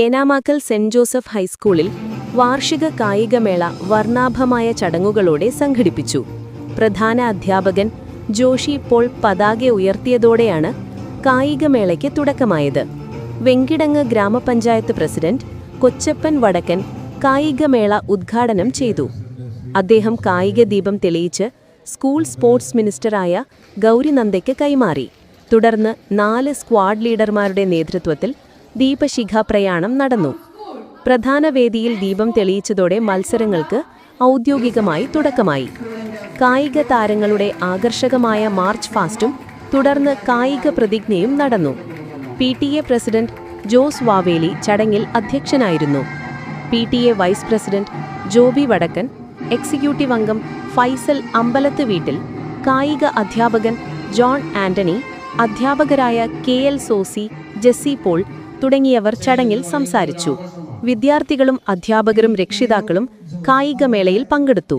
Enamakkal saint Joseph ഹൈസ്കൂളിൽ വാർഷിക കായികമേള വർണാഭമായ ചടങ്ങുകളോടെ സംഘടിപ്പിച്ചു. പ്രധാന അധ്യാപകൻ ജോഷി പോൾ പതാക ഉയർത്തിയതോടെയാണ് കായികമേളയ്ക്ക് തുടക്കമായത്. വെങ്കിടങ്ങ് ഗ്രാമപഞ്ചായത്ത് പ്രസിഡന്റ് കൊച്ചപ്പൻ വടക്കൻ കായികമേള ഉദ്ഘാടനം ചെയ്തു. അദ്ദേഹം കായിക ദീപം തെളിയിച്ച് സ്കൂൾ സ്പോർട്സ് മിനിസ്റ്ററായ ഗൗരിനന്ദയ്ക്ക് കൈമാറി. തുടർന്ന് നാല് സ്ക്വാഡ് ലീഡർമാരുടെ നേതൃത്വത്തിൽ ദീപശിഖ പ്രയാണം നടന്നു. പ്രധാന വേദിയിൽ ദീപം തെളിയിച്ചതോടെ മത്സരങ്ങൾക്ക് ഔദ്യോഗികമായി തുടക്കമായി. കായിക താരങ്ങളുടെ ആകർഷകമായ മാർച്ച് ഫാസ്റ്റും തുടർന്ന് കായിക പ്രതിജ്ഞയും നടന്നു. P T A president Jose Vaveli ചടങ്ങിൽ അധ്യക്ഷനായിരുന്നു. P T A vice president Joby Vadakkan executive അംഗം ഫൈസൽ അമ്പലത്ത് വീട്ടിൽ കായിക അധ്യാപകൻ ജോൺ ആന്റണി അധ്യാപകരായ കെ എൽ സോസി ജെസ്സി പോൾ തുടങ്ങിയവർ ചടങ്ങിൽ സംസാരിച്ചു. വിദ്യാർത്ഥികളും അധ്യാപകരും രക്ഷിതാക്കളും കായികമേളയിൽ പങ്കെടുത്തു.